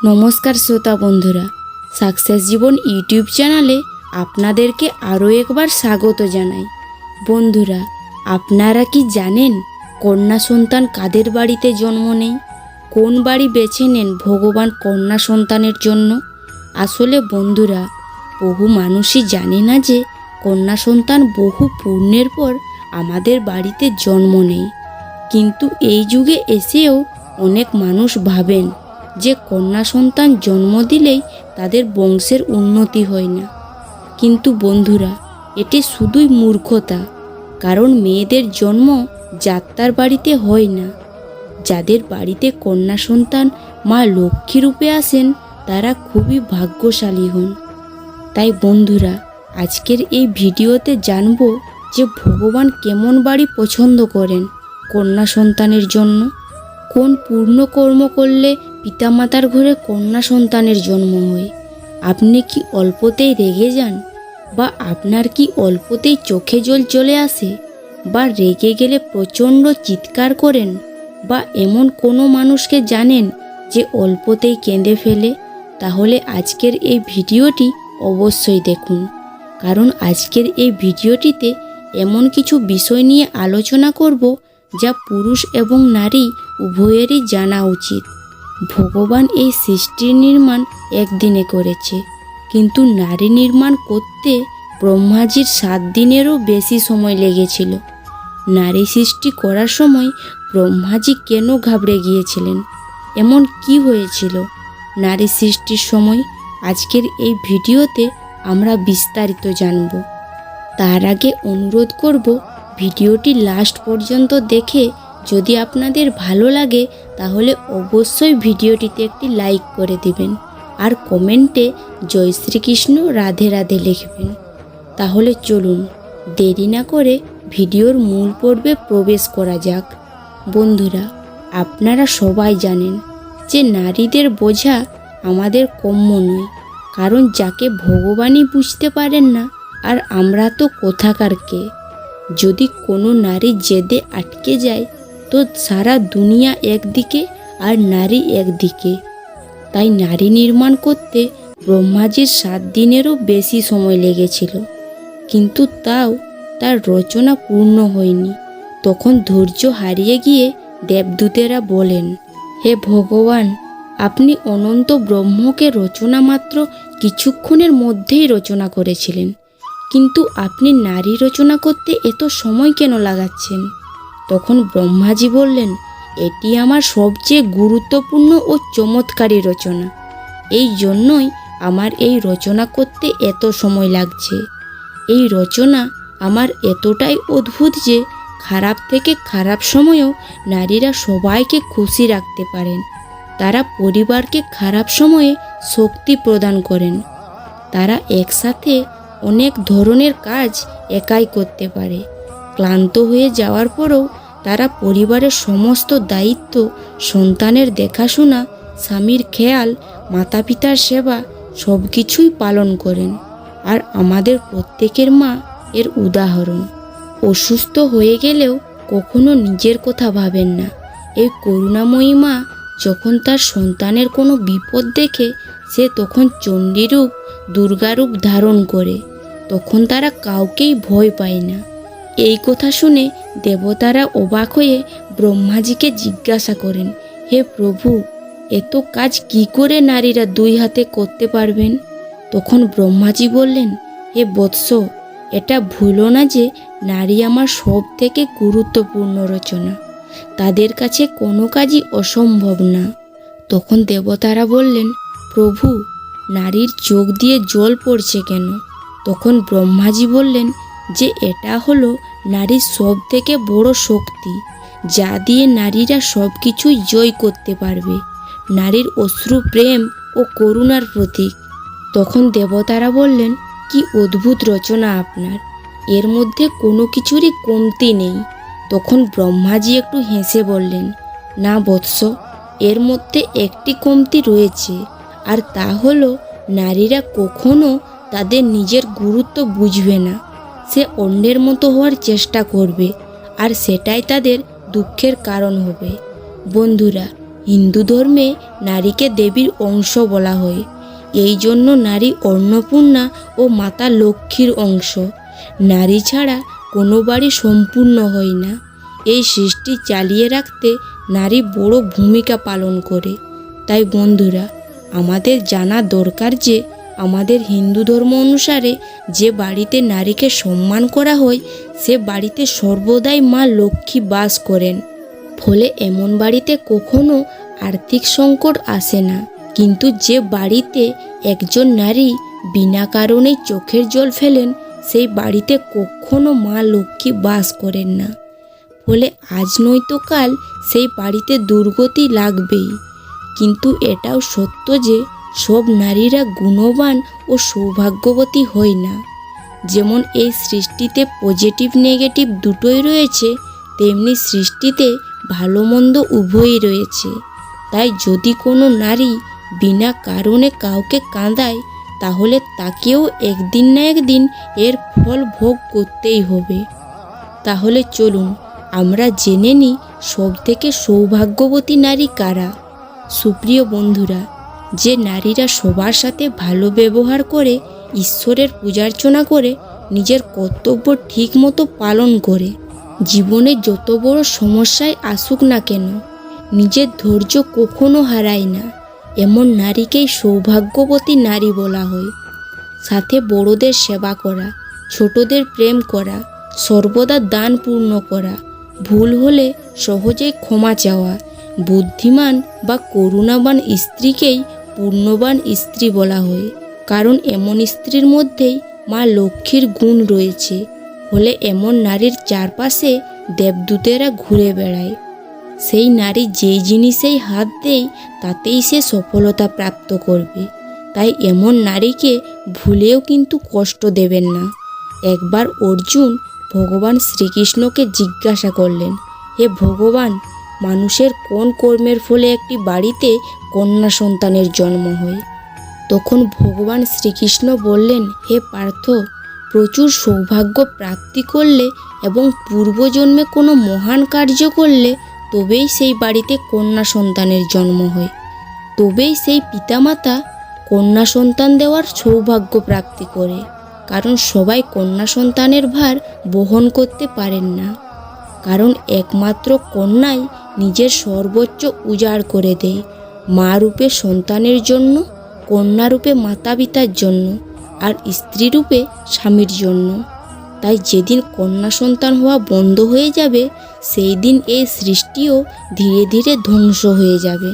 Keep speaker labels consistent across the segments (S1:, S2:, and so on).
S1: নমস্কার শ্রোতা বন্ধুরা, সাকসেস জীবন ইউটিউব চ্যানেলে আপনাদেরকে আরও একবার স্বাগত জানাই। বন্ধুরা, আপনারা কি জানেন কন্যা সন্তান কাদের বাড়িতে জন্ম নেই কোন বাড়ি বেছে নেন ভগবান কন্যা সন্তানের জন্য? আসলে বন্ধুরা, বহু মানুষই জানে না যে কন্যা সন্তান বহু পূর্ণের পর আমাদের বাড়িতে জন্ম নেই কিন্তু এই যুগে এসেও অনেক মানুষ ভাবেন যে কন্যা সন্তান জন্ম দিলেই তাদের বংশের উন্নতি হয় না। কিন্তু বন্ধুরা, এটি শুধুই মূর্খতা, কারণ মেয়েদের জন্ম যাত্রার বাড়িতে হয় না। যাদের বাড়িতে কন্যা সন্তান মা লক্ষ্মী রূপে আসেন, তারা খুবই ভাগ্যশালী হন। তাই বন্ধুরা, আজকের এই ভিডিওতে জানব যে ভগবান কেমন বাড়ি পছন্দ করেন কন্যা সন্তানের জন্য। কোন পূর্ণ কর্ম করলে পিতামাতার ঘরে কন্যা সন্তানের জন্ম হয়। আপনি কি অল্পতেই রেগে যান? বা আপনার কি অল্পতেই চোখে জল চলে আসে? বা রেগে গেলে প্রচণ্ড চিৎকার করেন? বা এমন কোনো মানুষকে জানেন যে অল্পতেই কেঁদে ফেলে? তাহলে আজকের এই ভিডিওটি অবশ্যই দেখুন। কারণ আজকের এই ভিডিওটিতে এমন কিছু বিষয় নিয়ে আলোচনা করব যা পুরুষ এবং নারী উভয়েরই জানা উচিত। ভগবান এই সৃষ্টির নির্মাণ একদিনে করেছে, কিন্তু নারী নির্মাণ করতে ব্রহ্মাজির সাত দিনেরও বেশি সময় লেগেছিল। নারী সৃষ্টি করার সময় ব্রহ্মাজি কেন ঘাবড়ে গিয়েছিলেন? এমন কি হয়েছিল? নারী সৃষ্টির সময় আজকের এই ভিডিওতে আমরা বিস্তারিত জানব। তার আগে অনুরোধ করব, ভিডিওটি লাস্ট পর্যন্ত দেখে যদি আপনাদের ভালো লাগে তাহলে অবশ্যই ভিডিওটিতে একটি লাইক করে দিবেন। আর কমেন্টে জয় শ্রীকৃষ্ণ, রাধে রাধে লিখবেন। তাহলে চলুন, দেরি না করে ভিডিওর মূল পর্বে প্রবেশ করা যাক। বন্ধুরা, আপনারা সবাই জানেন যে নারীদের বোঝা আমাদের কম্য নয়, কারণ যাকে ভগবানই বুঝতে পারেন না, আর আমরা তো কোথাকার কে? যদি কোনো নারী জেদে আটকে যায় তো সারা দুনিয়া একদিকে আর নারী একদিকে। তাই নারী নির্মাণ করতে ব্রহ্মাজির সাত দিনেরও বেশি সময় লেগেছিল। কিন্তু তাও তার রচনা পূর্ণ হয়নি। তখন ধৈর্য হারিয়ে গিয়ে দেবদূতেরা বলেন, হে ভগবান, আপনি অনন্ত ব্রহ্মকে রচনা মাত্র কিছুক্ষণের মধ্যেই রচনা করেছিলেন। কিন্তু আপনি নারী রচনা করতে এত সময় কেন লাগাচ্ছেন? তখন ব্রহ্মাজি বললেন, এটি আমার সবচেয়ে গুরুত্বপূর্ণ ও চমৎকারী রচনা। এই জন্যই আমার এই রচনা করতে এত সময় লাগছে। এই রচনা আমার এতটাই অদ্ভুত যে খারাপ থেকে খারাপ সময়েও নারীরা সবাইকে খুশি রাখতে পারেন। তারা পরিবারকে খারাপ সময়ে শক্তি প্রদান করেন। তারা একসাথে অনেক ধরনের কাজ একাই করতে পারে। ক্লান্ত হয়ে যাওয়ার পরেও তারা পরিবারের সমস্ত দায়িত্ব, সন্তানের দেখাশোনা, স্বামীর খেয়াল মাতা পিতার সেবা সব কিছুই পালন করেন। আর আমাদের প্রত্যেকের মা এর উদাহরণ। অসুস্থ হয়ে গেলেও কখনো নিজের কথা ভাবেন না। এই করুণাময়ী মা যখন তার সন্তানের কোনো বিপদ দেখে, সে তখন চণ্ডীরূপ, দুর্গারূপ ধারণ করে। তখন তারা কাউকেই ভয় পায় না। এই কথা শুনে দেবতারা অবাক হয়ে ব্রহ্মাজিকে জিজ্ঞাসা করেন, হে প্রভু, এত কাজ কি করে নারীরা দুই হাতে করতে পারবেন? তখন ব্রহ্মাজি বললেন, হে বৎস, এটা ভুলো না যে নারী আমার সব থেকে গুরুত্বপূর্ণ রচনা। তাদের কাছে কোনো কাজই অসম্ভব না। তখন দেবতারা বললেন, প্রভু, নারীর চোখ দিয়ে জল পড়ছে কেন? তখন ব্রহ্মাজি বললেন যে এটা হলো নারীর সব থেকে বড় শক্তি, যা দিয়ে নারীরা সব কিছুই জয় করতে পারবে। নারীর অশ্রু প্রেম ও করুণার প্রতীক। তখন দেবতারা বললেন, কি অদ্ভুত রচনা আপনার। এর মধ্যে কোনো কিছুরই কমতি নেই। তখন ব্রহ্মাজি একটু হেসে বললেন, না বৎস, এর মধ্যে একটি কমতি রয়েছে, আর তা হলো নারীরা কখনো তাদের নিজের গুরুত্ব বুঝবে না। সে অন্যের মতো হওয়ার চেষ্টা করবে, আর সেটাই তাদের দুঃখের কারণ হবে। বন্ধুরা, হিন্দু ধর্মে নারীকে দেবীর অংশ বলা হয়। এই জন্য নারী অন্নপূর্ণা ও মাতা লক্ষ্মীর অংশ। নারী ছাড়া কোনো বাড়ি সম্পূর্ণ হয় না। এই সৃষ্টি চালিয়ে রাখতে নারী বড় ভূমিকা পালন করে। তাই বন্ধুরা, আমাদের জানা দরকার যে আমাদের হিন্দু ধর্ম অনুসারে যে বাড়িতে নারীকে সম্মান করা হয়, সে বাড়িতে সর্বদাই মা লক্ষ্মী বাস করেন। ফলে এমন বাড়িতে কখনো আর্থিক সংকট আসে না। কিন্তু যে বাড়িতে একজন নারী বিনা কারণে চোখের জল ফেলেন, সেই বাড়িতে কখনো মা লক্ষ্মী বাস করেন না। ফলে আজ নয়তো কাল সেই বাড়িতে দুর্গতি লাগবেই। কিন্তু এটাও সত্য যে সব নারীরা গুণবান ও সৌভাগ্যবতী হয় না। যেমন এই সৃষ্টিতে পজিটিভ নেগেটিভ দুটোই রয়েছে, তেমনি সৃষ্টিতে ভালো মন্দ উভয়ই রয়েছে। তাই যদি কোনো নারী বিনা কারণে কাউকে কাঁদায়, তাহলে তাকেও একদিন না একদিন এর ফল ভোগ করতেই হবে। তাহলে চলুন, আমরা জেনে নিই সব থেকে সৌভাগ্যবতী নারী কারা। সুপ্রিয় বন্ধুরা যে নারীরা সবার সাথে ভালো ব্যবহার করে, ঈশ্বরের পূজার্চনা করে, নিজের কর্তব্য ঠিকমতো পালন করে। জীবনে যত বড় সমস্যায় আসুক না কেন, নিজের ধৈর্য কখনো হারায় না। এমন নারীকেই সৌভাগ্যবতী নারী বলা হয়। সাথে বড়দের সেবা করা, ছোটদের প্রেম করা, সর্বদা দান পূর্ণ করা, ভুল হলে সহজেই ক্ষমা চাওয়া, বুদ্ধিমান বা করুণাবান স্ত্রীকেই পূর্ণবান স্ত্রী বলা হয়। কারণ এমন স্ত্রীর মধ্যেই মা লক্ষ্মীর গুণ রয়েছে। ফলে এমন নারীর চারপাশে দেবদূতেরা ঘুরে বেড়ায়। সেই নারী যেই জিনিসেই হাত দেয়, তাতেই সে সফলতা প্রাপ্ত করবে। তাই এমন নারীকে ভুলেও কিন্তু কষ্ট দেবেন না। একবার অর্জুন ভগবান শ্রীকৃষ্ণকে জিজ্ঞাসা করলেন, হে ভগবান মানুষের কোন কর্মের ফলে একটি বাড়িতে কন্যা সন্তানের জন্ম হয়? তখন ভগবান শ্রীকৃষ্ণ বললেন, হে পার্থ, প্রচুর সৌভাগ্য প্রাপ্তি করলে এবং পূর্বজন্মে কোনো মহান কার্য করলে তবেই সেই বাড়িতে কন্যা সন্তানের জন্ম হয়। তবেই সেই পিতামাতা কন্যা সন্তান দেওয়ার সৌভাগ্য প্রাপ্তি করে। কারণ সবাই কন্যা সন্তানের ভার বহন করতে পারেন না। কারণ একমাত্র কন্যাই নিজের সর্বোচ্চ উজাড় করে দেয়। মা রূপে সন্তানের জন্য, কন্যা রূপে মাতা পিতার জন্য, আর স্ত্রী রূপে স্বামীর জন্য। তাই যেদিন কন্যা সন্তান হওয়া বন্ধ হয়ে যাবে, সেই দিন এই সৃষ্টিও ধীরে ধীরে ধ্বংস হয়ে যাবে।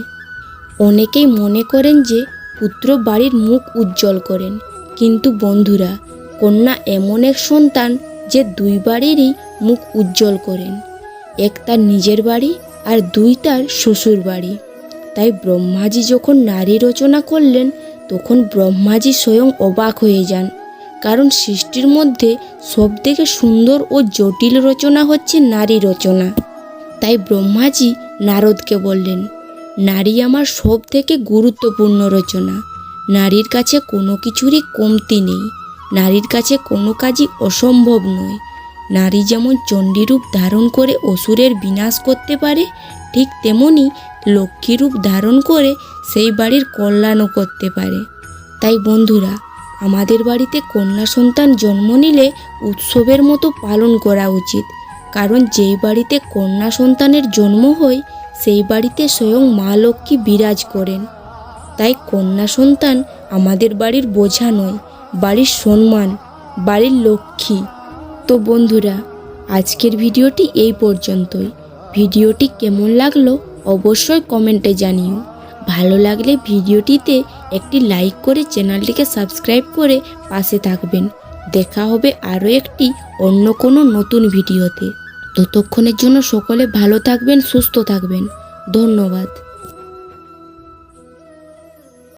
S1: অনেকেই মনে করেন যে পুত্র বাড়ির মুখ উজ্জ্বল করেন। কিন্তু বন্ধুরা, কন্যা এমন এক সন্তান যে দুই বাড়িরই মুখ উজ্জ্বল করেন। এক তার নিজের বাড়ি আর দুই তার শ্বশুর বাড়ি। তাই ব্রহ্মাজি যখন নারী রচনা করলেন, তখন ব্রহ্মাজি স্বয়ং অবাক হয়ে যান। কারণ সৃষ্টির মধ্যে সবথেকে সুন্দর ও জটিল রচনা হচ্ছে নারী রচনা। তাই ব্রহ্মাজি নারদকে বললেন, নারী আমার সব থেকে গুরুত্বপূর্ণ রচনা। নারীর কাছে কোনো কিছুরই কমতি নেই। নারীর কাছে কোনো কাজই অসম্ভব নয়। নারী যেমন চণ্ডীরূপ ধারণ করে অসুরের বিনাশ করতে পারে, ঠিক তেমনি লক্ষ্মীরূপ ধারণ করে সেই বাড়ির কল্যাণও করতে পারে। তাই বন্ধুরা, আমাদের বাড়িতে কন্যা সন্তান জন্ম নিলে উৎসবের মতো পালন করা উচিত। কারণ যেই বাড়িতে কন্যা সন্তানের জন্ম হয়, সেই বাড়িতে স্বয়ং মা লক্ষ্মী বিরাজ করেন। তাই কন্যা সন্তান আমাদের বাড়ির বোঝা নয়, বাড়ির সম্মান, বাড়ির লক্ষ্মী। তো বন্ধুরা, আজকের ভিডিওটি এই পর্যন্তই। ভিডিওটি কেমন লাগল অবশ্যই কমেন্টে জানিও। ভালো লাগলে ভিডিওটিতে একটি লাইক করে চ্যানেলটিকে সাবস্ক্রাইব করে পাশে থাকবেন। দেখা হবে আরও একটি অন্য কোনো নতুন ভিডিওতে। ততক্ষণের জন্য সকলে ভালো থাকবেন, সুস্থ থাকবেন। ধন্যবাদ।